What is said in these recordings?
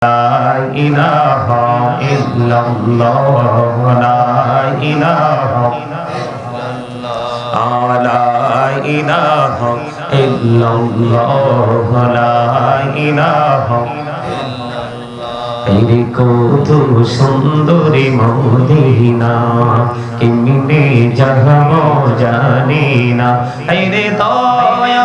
لا إله إلا الله لا إله لا إله إلا الله لا إله এরে কত সুন্দরী মদিনা কেমনে যাহব জানি না এরে দয়া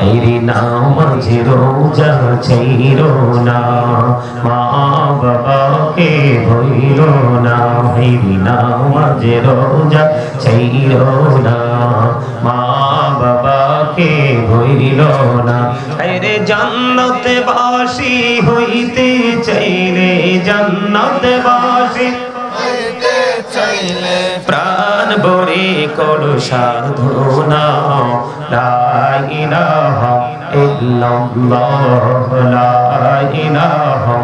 এরি নামাজ রোজা চাইর মা বাবাকে ভৈর না হেরি নামাজ রোজা চাইর মা বাবাকে ভৈর না আরে জান্নাত বাসি হইতে চাইলে জান্নাত বাসি ভরে করো সাধনা। লা ইলাহা ইল্লাল্লাহ লা ইলাহা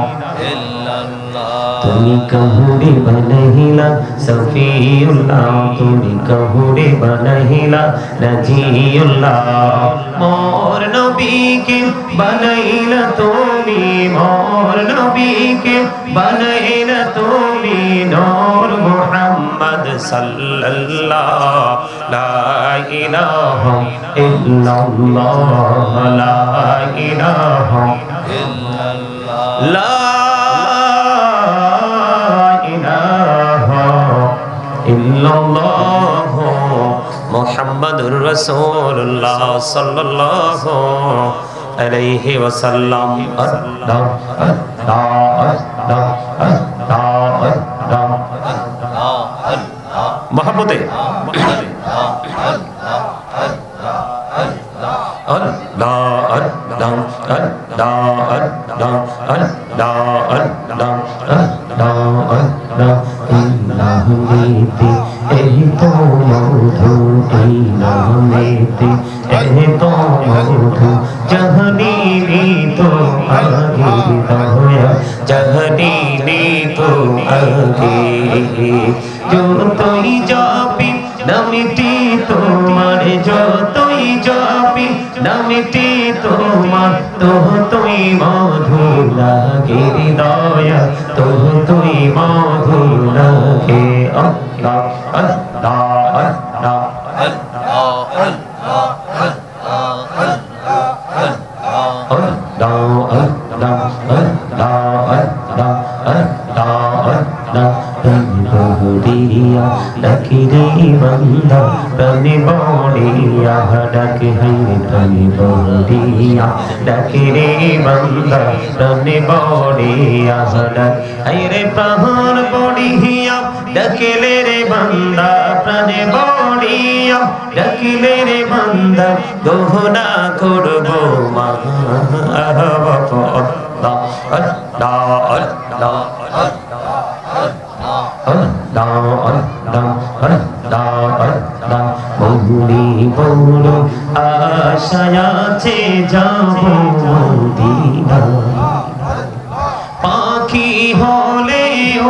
ইল্লাল্লাহ। তুমি কহুরে বনহিলা সফিউল্লাহ। তুমি কহুরে বনহিলা নজিউল্লাহ মোর নবীকে বনাইলা তুমি মোর নবীকে বনাইলা তুমি মুহাম্মদ সাল্লাল্লাহ, লা ইলাহা ইল্লাল্লাহ, লা ইলাহা ইল্লাল্লাহ, লা ইলাহা ইল্লাল্লাহ, মোহাম্মদুর রাসূলুল্লাহ সাল্লাল্লাহু আলাইহি ওয়াসাল্লাম। আল্লাহ আল্লাহ মহাব্বতে। দান দান দান দান দান দান দান দান দান দান ইলাহুমিতি, এই যতই যাবি, নামিটি তোমার, যতই যাবি নামিটি তোমার তো তুই মধু লাগে হৃদয় তো তুই মধু লাগে আল্লাহ আল্লাহ আল্লাহ আল্লাহ আল্লাহ तनि बोड़िया डके है तनि बोड़िया डके रे बंदा तनि बोड़िया डक है रे प्रहर बोड़िया डकेले रे बंदा প্রাণে বড়িয়া ডাকিলে রে বান্দা গহনা করব মা da da da da বহুরি বৌর আশায়াছে যাব মদিনা। পাখি হলে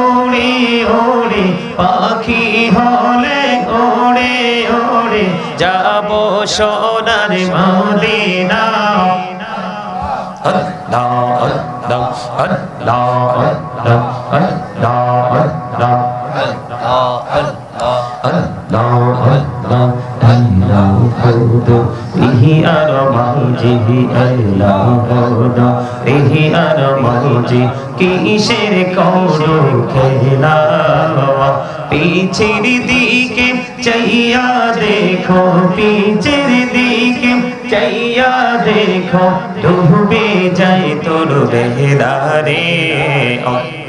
ওড়ে ওড়ে পাখি হলে ওড়ে ওড়ে যাব সোনার Medina. Allah, Allah, Allah, Allah, Allah, Allah. ইহি আর মাঝি আল্লাহ হদা ইহি আর মাঝি কিসের করো খেলা পিছের দিকে চাইয়া দেখো পিছের দিকে চাইয়া দেখো ডুবে যায় তোর বেহদারে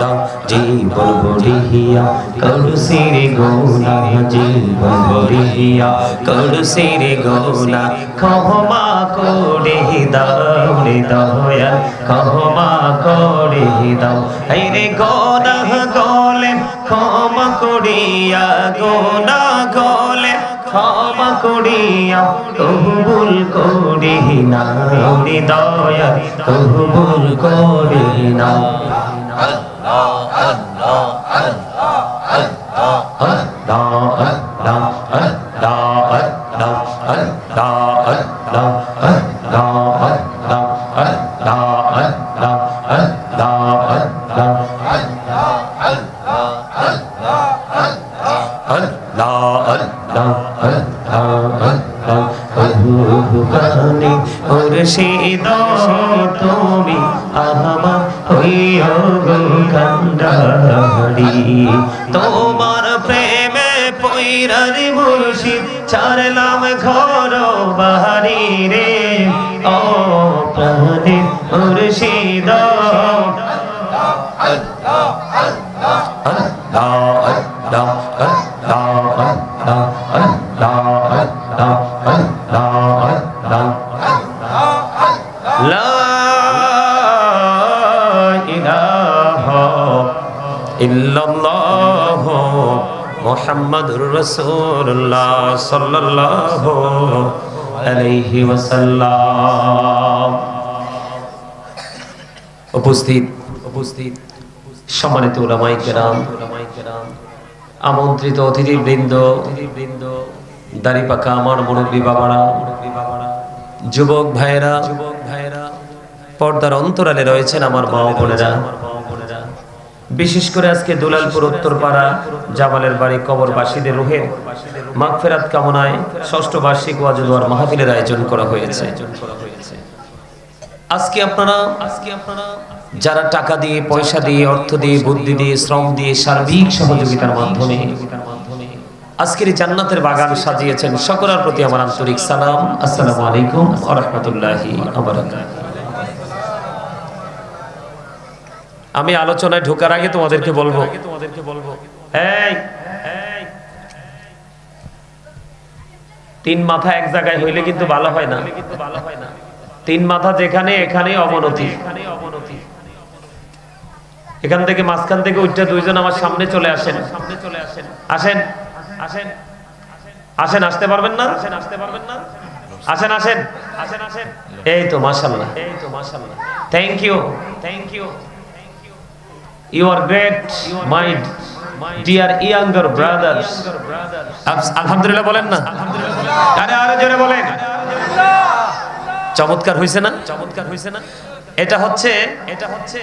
দাও জীবন বড়িয়া কলুসির গোনা জীবন বড়িয়া কলুসির গোনা ক্ষমা করে দাও রে দয়াল ক্ষমা করে দাও রে গোনা গলে ক্ষমা করিয়া গোনা গলে ক্ষমা করিয়া কবুল করি না দয়া কবুল করি না তুমি আহমা হইও গো কান্ডারি তোমার প্রেমে পৈরার মুর্শিদ ছাড়লাম ঘর বাহারি রে ও প্রাণে মুর্শিদ আল্লাহ আল্লাহ আল্লাহ আল্লাহ আল্লাহ ইল্লাল্লাহ মুহাম্মাদুর রাসূলুল্লাহ আলাইহি ওয়াসাল্লাম। উপস্থিত উপস্থিত সম্মানিত ওলামাই কেরাম, আমন্ত্রিত অতিথিবৃন্দ অতিথিবৃন্দ দাড়ি পাকা আমার মুরব্বী বাবারা, যুবক ভাইয়েরা যুবক ভাইয়েরা পর্দার অন্তরালে রয়েছেন আমার মা বোনেরা। বিশেষ করে আজকে দুলালপুর, উত্তরপাড়া, জামালের বাড়ি, কবরবাসীদের রুহের মাগফেরাত কামনায় ষষ্ঠ বার্ষিক ওয়াজুয়ার মাহফিলের আয়োজন করা হয়েছে। আজকে আপনারা আজকে আপনারা যারা টাকা দিয়ে, পয়সা দিয়ে, অর্থ দিয়ে, বুদ্ধি দিয়ে, শ্রম দিয়ে সার্বিক সহযোগিতার মাধ্যমে আজকের জান্নাতের বাগান সাজিয়েছেন, সকলের প্রতি আমার আন্তরিক সালাম। আসসালামু আলাইকুম ওয়া রাহমাতুল্লাহি ওয়া আমি আলোচনায় ঢোকার আগে তোমাদেরকে বলব। তোমাদেরকে বলব। এই এই, তিন মাথা এক জায়গায় হইলে কিন্তু ভালো হয় না। তিন মাথা যেখানে এখানে অবনতি। এখান থেকে মাঝখান থেকে উঠতে দুইজন আমার সামনে চলে আসেন। সামনে চলে আসেন। আসেন আসেন আসেন আসতে পারবেন না? আসেন আসতে পারবেন না আসেন। আসেন আসেন আসেন এই তো মাশাআল্লাহ। এই তো মাশাআল্লাহ। Thank you thank you you are great my dear younger brothers আলহামদুলিল্লাহ বলেন না। আরে আরে জোরে বলেন। চমৎকার হয়েছে না? চমৎকার হয়েছে না এটা হচ্ছে এটা হচ্ছে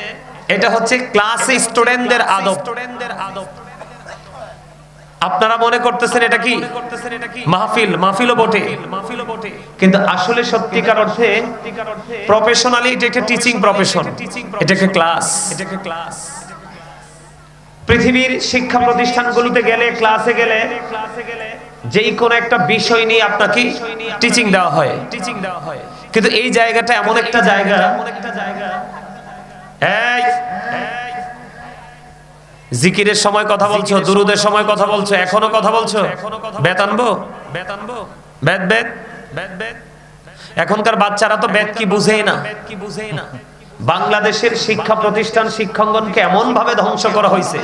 এটা হচ্ছে ক্লাসে স্টুডেন্টদের আদব। স্টুডেন্টদের আদব আপনারা মনে করতেছেন এটা কি? মাহফিল মাহফিলও বটে। মাহফিলও বটে কিন্তু আসলে সত্যিকার অর্থে প্রফেশনালি এটা একটা টিচিং প্রফেশন এটা একটা ক্লাস এটা একটা ক্লাস পৃথিবীর শিক্ষা প্রতিষ্ঠানগুলোতে গেলে ক্লাসে গেলে যেই কোন একটা বিষয় নিয়ে আপনাকে টিচিং দেওয়া হয়। টিচিং দেওয়া হয় কিন্তু এই জায়গাটা এমন একটা জায়গা। এমন একটা জায়গা জিকিরের সময় কথা বলছো দুরুদের সময় কথা বলছো এখনও কথা বলছো? বেত আনব? বেত আনব। বেত বেত বেত বেত এখনকার বাচ্চারা তো বেত কি বুঝেই না। বেদ কি বুঝেই না। বাংলাদেশের শিক্ষা প্রতিষ্ঠান শিক্ষাঙ্গনকে এমন ভাবে ধ্বংস করা হয়েছে।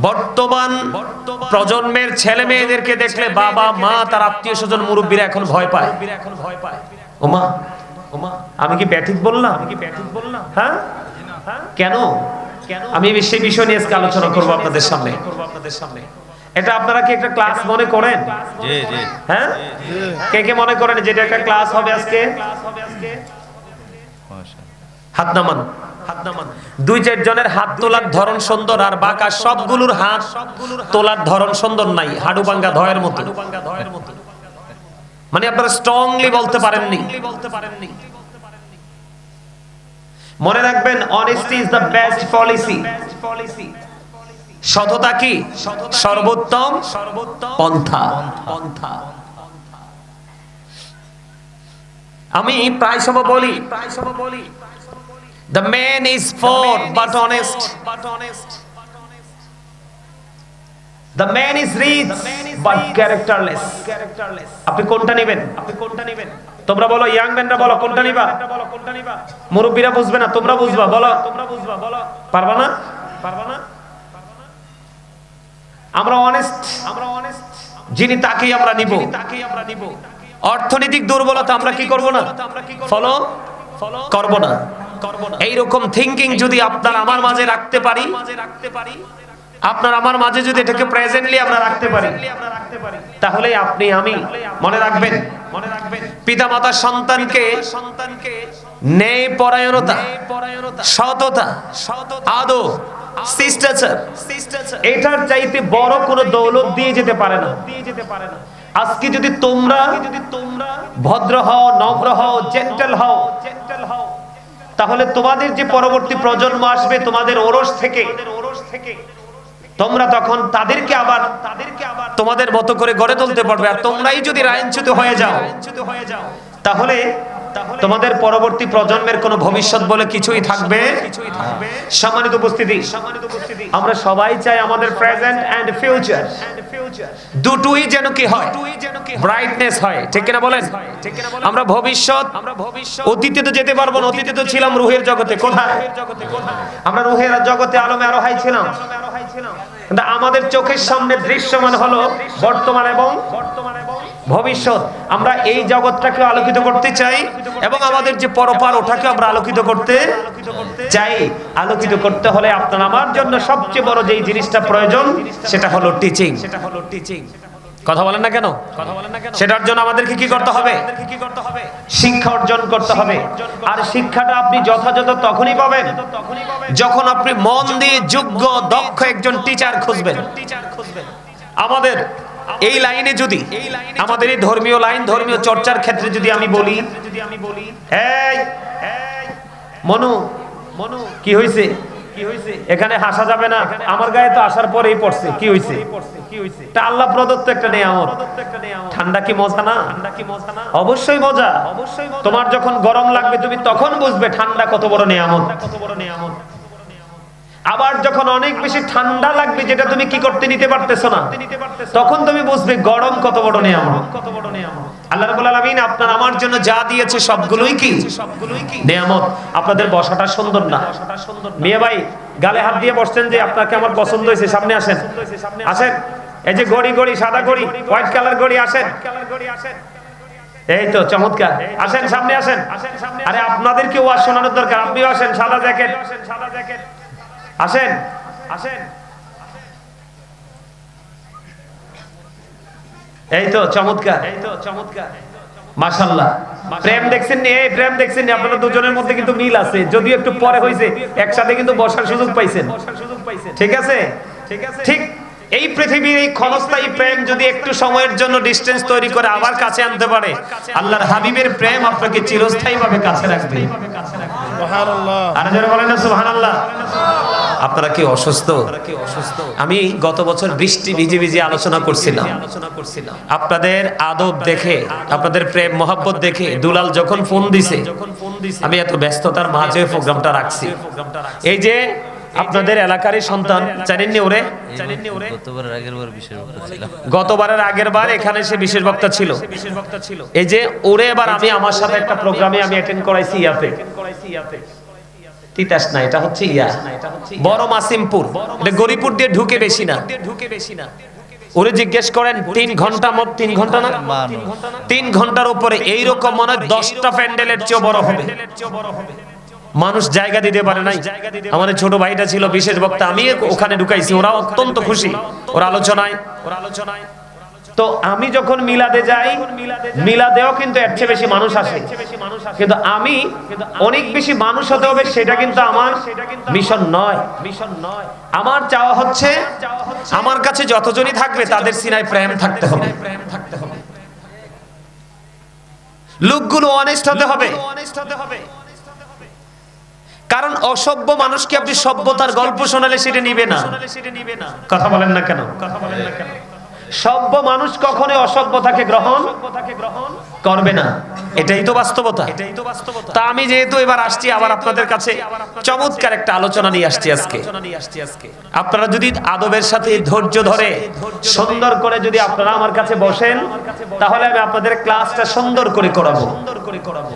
বর্তমান প্রজন্মের ছেলে মেয়েদেরকে দেখলে বাবা মা তার আত্মীয় স্বজন মুরব্বীরা এখন ভয় পায়। এখন ভয় পায় ওমা ওমা আমি কি ব্যাঠিক বললাম? আমি কি ব্যাঠিক বললাম হ্যাঁ? কেন? কেন আমি সেই বিষয় নিয়ে আজকে আলোচনা করব আপনাদের সামনে করব আপনাদের সামনে। এটা আপনারা কি একটা ক্লাস মনে করেন? জি জি। হ্যাঁ? কে কে মনে করেন যে এটা একটা ক্লাস হবে আজকে? হাত নামান দুই চার জনের হাত তোলার ধরন সুন্দর আর বাঁকা সবগুলোর হাত তোলার ধরন সুন্দর নাই হাডু ভাঙ্গা ধয়ের মতো। মানে আপনারা স্ট্রংলি বলতে পারেননি। মনে রাখবেন honesty is the best policy সততা কি? সর্বোত্তম পন্থা। পন্থা আমি প্রায় সময় বলি প্রায় সময় বলি। Poor but honest but honest the man is rich but characterless characterless আপনি কোনটা নেবেন? আপনি কোনটা নেবেন? তোমরা বলো ইয়াং ম্যানরা বলো কোনটা নিবা? মুরব্বীরা বুঝবে না তোমরা বুঝবা বলো। তোমরা বুঝবা বলো। পারবা না? পারবা না? আমরা অনেস্ট আমরা অনেস্ট যিনি তাকেই আমরা নিব। তাকেই আমরা নিব। অর্থনৈতিক দুর্বলতা আমরা কি করব না? ফলো করব না। এইরকম থিংকিং যদি আপনার আমার মাঝে রাখতে পারি আপনার আমার মাঝে যদি এটাকে প্রেজেন্টলি আমরা রাখতে পারি তাহলে আপনি আমি মনে রাখবেন মনে রাখবেন। পিতা মাতা সন্তানকে সন্তানকে ন্যায় পরায়ণতা সততা আদো শিষ্টাচার এটার চাইতে বড় কোনো দৌলত দিয়ে যেতে পারে না। দিয়ে যেতে পারে না। আজকে যদি তোমরা যদি তোমরা ভদ্র হও নম্র হও জেন্টাল হও জেন্টাল হও তাহলে তোমাদের যে পরবর্তী প্রজন্ম আসবে, তোমাদের ওরস থেকে, তোমরা তখন তাদেরকে আবার তাদেরকে আবার তোমাদের মতো করে গড়ে তুলতে পারবে। আর তোমরাই যদি রায়ঞ্চ্যুত হয়ে যাও হয়ে যাও, তাহলে তোমাদের পরবর্তী প্রজন্মের কোনো ভবিষ্যৎ বলে কিছুই থাকবে? সম্মানিত উপস্থিতি, আমরা সবাই চাই আমাদের প্রেজেন্ট এন্ড ফিউচার দুটোই যেন কি হয় ব্রাইটনেস হয়, ঠিক কিনা বলেন? আমরা ভবিষ্যৎ আমরা ভবিষ্যৎ অতীতে তো যেতে পারব না, অতীতে তো ছিলাম রুহের জগতে, কোথায়? আমরা রুহের জগতে আলমে আরও হাই ছিলাম আমাদের চোখের সামনে দৃশ্যমান হলো বর্তমান এবং বর্তমান ভবিষ্যৎ, আমরা এই জগৎটাকে আলোকিত করতে চাই এবং আমাদের যে পরপার, ওটাকে আমরা আলোকিত করতে চাই। আলোকিত করতে হলে আপনার, আমার জন্য সবচেয়ে বড় যেই জিনিসটা প্রয়োজন, সেটা হলো টিচিং সেটা হলো টিচিং কথা বলেন না কেন? সেটার জন্য আমাদেরকে কি করতে হবে? শিক্ষা অর্জন করতে হবে। আর শিক্ষাটা আপনি যথাযথ তখনই পাবেন যখন আপনি মন দিয়ে যোগ্য, দক্ষ একজন টিচার খুঁজবেন। আমাদের এই লাইনে যদি, আমাদের এই ধর্মীয় লাইন, ধর্মীয় চর্চার ক্ষেত্রে যদি আমি বলি মনু মনু, কি হয়েছে এখানে হাসা যাবে না। আমার গায়ে তো আসার পরেই পড়ছে। কি হয়েছে আল্লাহ প্রদত্ত একটা নিয়ামত। ঠান্ডা কি মজা না? অবশ্যই মজা। অবশ্যই তোমার যখন গরম লাগবে, তুমি তখন বুঝবে ঠান্ডা কত বড় নিয়ামত কত বড় নিয়ামত। আবার যখন অনেক বেশি ঠান্ডা লাগবে, যেটা তুমি কি করতে নিতে পারতেছো না, তখন তুমি বুঝবে গরম কত বড় নিয়ামত। কত বড় নিয়ামত আপনার আমার জন্য যা দিয়েছে সবগুলোই কি? সবগুলোই কি আপনাদের বসাটা সুন্দর না। মেয়ে ভাই, গালে হাত দিয়ে বসছেন যে আপনাকে আমার পছন্দ হয়েছে, সামনে আসেন। আসেন। এই যে সাদা হোয়াইট কালার এই তো, চমৎকার। আসেন, সামনে আসেন। আরে, আপনাদেরকে ওয়াজ শোনানোর দরকার, আপনিও আসেন সাদা জ্যাকেট সাদা জ্যাকেট। আসেন। আসেন এই তো চমৎকার। এই তো চমৎকার মাশাল্লাহ প্রেম দেখছেন নি? এই প্রেম দেখছেন নি? আপনারা দুজনের মধ্যে কিন্তু মিল আছে। যদিও একটু পরে একসাথে কিন্তু বসার সুযোগ পাইছেন। ঠিক আছে? ঠিক আছে ঠিক এই পৃথিবীর এই ক্ষণস্থায়ী প্রেম যদি একটু সময়ের জন্য ডিস্টেন্স তৈরি করে আবার কাছে আনতে পারে আল্লাহর হাবিবের প্রেম আপনাকে চিরস্থায়ী ভাবে কাছে রাখবে। আর যারা বলেন সুবহানাল্লাহ। আপনারা কি অসুস্থ? আমি গত বছর বৃষ্টি ভিজে ভিজে আলোচনা করছিলাম। আপনাদের আদব দেখে আপনাদের প্রেম মহাব্বত দেখে দুলাল যখন ফোন দিছে আমি এত ব্যস্ততার মাঝে প্রোগ্রামটা রাখছি। এই যে আপনাদের এলাকারই সন্তান জানেননি ওরে? গতবারের আগের বার বিশেষ বক্তা ছিলাম গতবারের আগের বার এখানে সে বিশেষ বক্তা ছিল। এই যে ওরে এবার আমি আমার সাথে একটা প্রোগ্রামে আমি অ্যাটেন্ড করাইছি ইয়াতে। তিতাস না, এটা হচ্ছে ইয়া। বড় মাসিমপুর। গরিপুর দিয়ে ঢুকে বেশি না। ঢুকে বেশি না ওরে জিজ্ঞেস করেন, তিন ঘণ্টা তিন ঘণ্টা না? তিন ঘণ্টার উপরে এইরকম মনে হয় দশটা প্যান্ডেলের চেয়ে বড় হবে। মানুষ জায়গা দিতে পারে নাই। আমাদের ছোট ভাইটা ছিল বিশেষ বক্তা আমি ওখানে ঢুকাইছি, ওরা অত্যন্ত খুশি। ওর আলোচনায় ওর আলোচনায় তো আমি যখন মিলাদে যাই, মিলাদেও কিন্তু এর চেয়ে বেশি মানুষ আসে। কিন্তু আমি অনেক বেশি মানুষ হতে হবে সেটা কিন্তু আমার মিশন নয়। মিশন নয় আমার চাওয়া হচ্ছে আমার কাছে যতজনই থাকবে তাদের সিনায় প্রেম থাকতে হবে। প্রেম থাকতে হবে লোকগুলো অনেস্ট হতে হবে। কারণ অসভ্য মানুষকে আপনি সভ্যতার গল্প শোনালে সেটা নিবে না। কথা বলেন না কেন কথা বলেন না কেন? সভ্য মানুষ কখনো অসভ্যতাকে গ্রহণ করবে না। এটাই তো বাস্তবতা। এটাই তো বাস্তবতা। তা আমি যেহেতু এবার আসছি আবার আপনাদের কাছে চমৎকার একটা আলোচনা নিয়ে আসছি আজকে। আপনারা যদি আদবের সাথে ধৈর্য ধরে সুন্দর করে যদি আপনারা আমার কাছে বসেন তাহলে আমি আপনাদের ক্লাসটা সুন্দর করে করাবো। সুন্দর করে করাবো।